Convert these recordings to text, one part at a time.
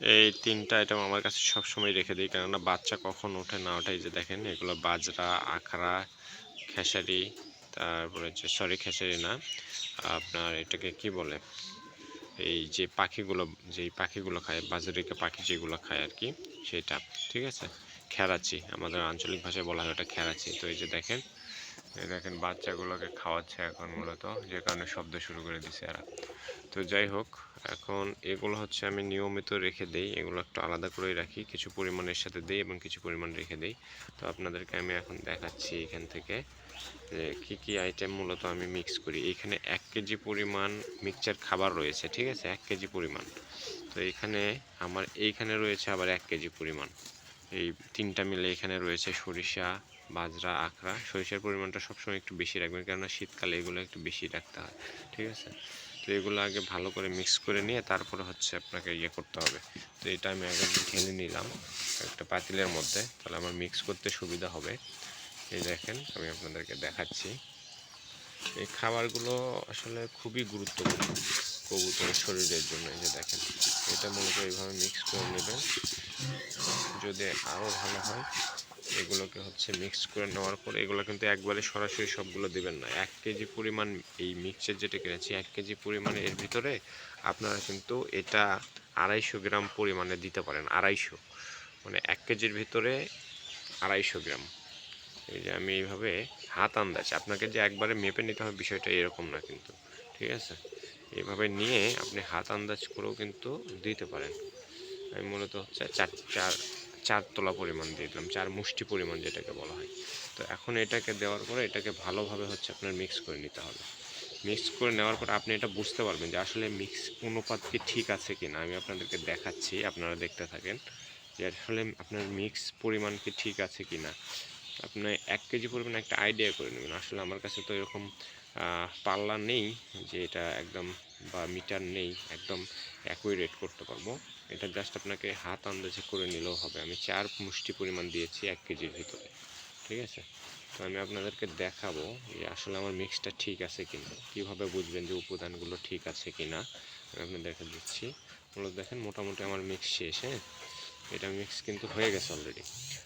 এই তিনটা আইটেম আমার কাছে সবসময় রেখে দিই। কেননা বাচ্চা কখন ওঠে না ওঠে, এই যে দেখেন, এগুলো বাজরা, আখড়া, খেসারি, তারপরে হচ্ছে সরি খেসারি না, আপনার এটাকে কি বলে? এই যে পাখিগুলো যেই পাখিগুলো খায়, বাজারিকে পাখি যেগুলো খায় আর কি, সেটা, ঠিক আছে? খেরাচি, আমাদের আঞ্চলিক ভাষায় বলা হয় ওটা খেরাচি। তো এই যে দেখেন, এই দেখেন বাচ্চাগুলোকে খাওয়াচ্ছে এখন মূলত, যে কারণে শব্দ শুরু করে দিছে এরা। তো যাই হোক, এখন এগুলো হচ্ছে আমি নিয়মিত রেখে দেই। এগুলো একটু আলাদা করে রাখি। কিছু পরিমাণের সাথে দেই এবং কিছু পরিমাণ রেখে দেই। তো আপনাদেরকে আমি এখন দেখাচ্ছি এখান থেকে যে কী কী আইটেম মূলত আমি মিক্স করি। এখানে এক কেজি পরিমাণ মিক্সচার খাবার রয়েছে, ঠিক আছে? এক কেজি পরিমাণ। তো এখানে আমার, এইখানে রয়েছে আবার এক কেজি পরিমাণ। এই তিনটা মিলে এখানে রয়েছে সরিষা, বাজরা আখড়া সরিষার পরিমাণটা সবসময় একটু বেশি রাখবেন, কেননা শীতকালে এগুলো একটু বেশি রাখতে হয়, ঠিক আছে? তো এগুলো আগে ভালো করে মিক্স করে নিয়ে তারপরে হচ্ছে আপনাকে ইয়ে করতে হবে। তো এটা আমি আগে ঢেলে নিলাম একটা পাতিলের মধ্যে। তাহলে আমার মিক্স করতে সুবিধা হবে। এই দেখেন, আমি আপনাদেরকে দেখাচ্ছি। এই খাবারগুলো আসলে খুবই গুরুত্বপূর্ণ কবুতরের শরীরের জন্য। এই যে দেখেন, এটা মূলত এইভাবে মিক্স করে নেবেন। যদি আরও ভালো হয় এগুলোকে হচ্ছে মিক্স করে নেওয়ার পরে এগুলো কিন্তু একবারে সরাসরি সবগুলো দেবেন না। এক কেজি পরিমাণ এই মিক্সচার যেটা কিনেছি, এক কেজি পরিমাণে এর ভিতরে আপনারা কিন্তু এটা আড়াইশো গ্রাম পরিমাণে দিতে পারেন, আড়াইশো। মানে এক কেজির ভিতরে আড়াইশো গ্রাম। এই যে আমি এইভাবে হাত আন্দাজ, আপনাকে যে একবারে মেপে নিতে হবে বিষয়টা এরকম না কিন্তু, ঠিক আছে? এইভাবে নিয়ে আপনি হাত আন্দাজ করেও কিন্তু দিতে পারেন। আমি মূলত হচ্ছে চার চার চার তোলা পরিমাণ দিয়ে দিলাম, চার মুষ্টি পরিমাণ যেটাকে বলা হয়। তো এখন এটাকে দেওয়ার পরে এটাকে ভালোভাবে হচ্ছে আপনার মিক্স করে নিতে হবে। মিক্স করে নেওয়ার পর আপনি এটা বুঝতে পারবেন যে আসলে মিক্স অনুপাত কি ঠিক আছে কি না আমি আপনাদেরকে দেখাচ্ছি, আপনারা দেখতে থাকেন যে আসলে আপনার মিক্স পরিমাণ কি ঠিক আছে কি না আপনি এক কেজি পরিমাণ একটা আইডিয়া করে নেবেন। আসলে আমার কাছে তো এরকম পাল্লা নেই যে এটা একদম বা মিটার নেই, একদম একই রেট করতে পারব। এটা জাস্ট আপনাকে হাত আন্দাজে করে নিলেও হবে। আমি চার মুষ্টি পরিমাণ দিয়েছি এক কেজির ভিতরে। ঠিক আছে? তো আমি আপনাদেরকে দেখাবো যে আসলে আমার মিক্সটা ঠিক আছে কিনা। কীভাবে বুঝবেন যে উপাদানগুলো ঠিক আছে কিনা? আমি আপনাদের দেখা দিচ্ছি। মূলত দেখেন, মোটামুটি আমার মিক্স শেষ হ্যাঁ? এটা মিক্স কিন্তু হয়ে গেছে অলরেডি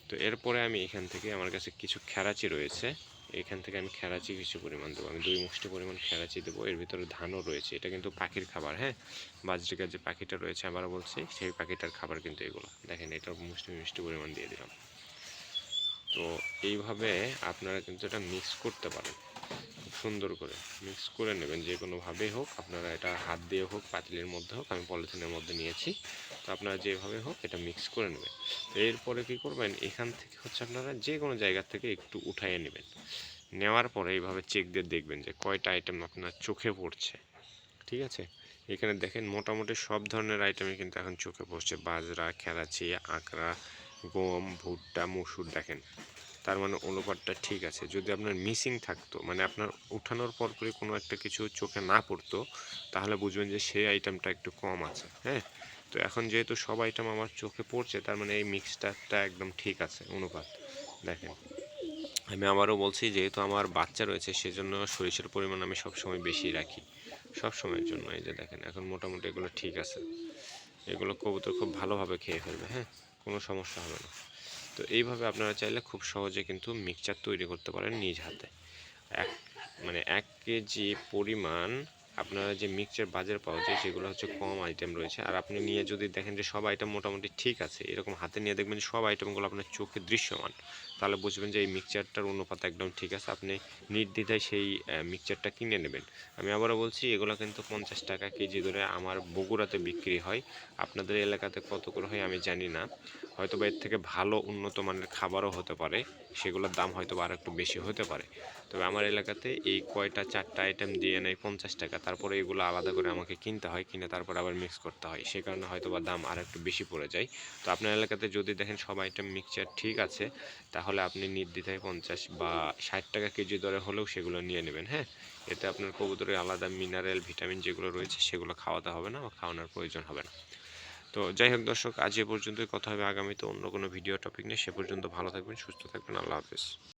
তো এরপরে আমি এখান থেকে আমার কাছে কিছু খেরাচি রয়েছে। এখান থেকে আমি খেরাচি কিছু পরিমাণ দেবো। আমি দুই মুষ্টি পরিমাণ খেরাচি দেবো। এর ভিতরে ধানও রয়েছে। এটা কিন্তু পাখির খাবার হ্যাঁ? বাজরিকার যে পাখিটা রয়েছে, আবারও বলছি, সেই পাখিটার খাবার কিন্তু এগুলো। দেখেন, এটা মুষ্টি মিষ্টি পরিমাণ দিয়ে দিলাম। তো এইভাবে আপনারা কিন্তু এটা মিক্স করতে পারেন। সুন্দর করে মিক্স করে নেবেন, যে কোনোভাবেই হোক। আপনারা এটা হাত দিয়ে হোক, পাতিলের মধ্যে হোক, আমি পলিথিনের মধ্যে নিয়েছি। তো আপনারা যেভাবে হোক এটা মিক্স করে নেবেন। এরপরে কী করবেন? এখান থেকে হচ্ছে আপনারা যে কোনো জায়গা থেকে একটু উঠাইয়ে নেবেন। নেওয়ার পরে এইভাবে চেক দিয়ে দেখবেন যে কয়টা আইটেম আপনার চোখে পড়ছে। ঠিক আছে? এখানে দেখেন মোটামুটি সব ধরনের আইটেমই কিন্তু এখন চোখে পড়ছে। বাজরা, খেলাচি, আঁকড়া গম, ভুট্টা, মসুর দেখেন, তার মানে অনুপাতটা ঠিক আছে। যদি আপনার মিসিং থাকতো মানে আপনার উঠানোর পর পরপরই কোনো একটা কিছু চোখে না পড়তো, তাহলে বুঝবেন যে সেই আইটেমটা একটু কম আছে হ্যাঁ? তো এখন যেহেতু সব আইটেম আমার চোখে পড়ছে, তার মানে এই মিক্সটারটা একদম ঠিক আছে, অনুপাত। দেখেন, আমি আবারও বলছি, যেহেতু আমার বাচ্চা রয়েছে, সেজন্য সরিষার পরিমাণ আমি সবসময় বেশি রাখি সব সময়ের জন্য। এই যে দেখেন, এখন মোটামুটি এগুলো ঠিক আছে। এগুলো কবুতর খুব ভালোভাবে খেয়ে ফেলবে হ্যাঁ? কোনো সমস্যা হবে না। তো এইভাবে আপনারা চাইলে খুব সহজে কিন্তু মিক্সচার তৈরি করতে পারেন নিজ হাতে। এক মানে এক কেজি পরিমাণ আপনারা যে মিক্সচার বাজার পাওয়া যায় সেগুলো হচ্ছে কম আইটেম রয়েছে। আর আপনি নিয়ে যদি দেখেন যে সব আইটেম মোটামুটি ঠিক আছে, এরকম হাতে নিয়ে দেখবেন সব আইটেমগুলো আপনার চোখে দৃশ্যমান। তাহলে বুঝবেন যে এই মিক্সচারটার অনুপাত একদম ঠিক আছে। আপনি নির্দ্বিধায় সেই মিক্সচারটা কিনে নেবেন। আমি আবারও বলছি, এগুলো কিন্তু পঞ্চাশ টাকা কেজি ধরে আমার বগুড়াতে বিক্রি হয়। আপনাদের এলাকাতে কত করে হয় আমি জানি না। হয়তো বা এর থেকে ভালো উন্নত মানের খাবারও হতে পারে। সেগুলোর দাম হয়তো বা আর একটু বেশি হতে পারে। তবে আমার এলাকাতে এই কয়টা, চারটা আইটেম দিয়ে নেয় পঞ্চাশ টাকা। তারপরে এগুলো আলাদা করে আমাকে কিনতে হয়, কিনে তারপর আবার মিক্স করতে হয়। সে কারণে হয়তো বা দাম আর একটু বেশি পড়ে যায়। তো আপনার এলাকাতে যদি দেখেন সব আইটেম মিক্সচার ঠিক আছে তাহলে আপনি নির্দ্বিধায় পঞ্চাশ বা ষাট টাকা কেজি দরে হলেও সেগুলো নিয়ে নেবেন হ্যাঁ? এতে আপনার কবুতরের আলাদা মিনারেল ভিটামিন যেগুলো রয়েছে সেগুলো খাওয়াতে হবে না বা খাওয়ানোর প্রয়োজন হবে না। তো যাই হোক দর্শক, আজ এ পর্যন্তই। কথা হবে আগামীতে অন্য কোনো ভিডিও টপিক নিয়ে। সে পর্যন্ত ভালো থাকবেন, সুস্থ থাকবেন। আল্লাহ হাফেজ।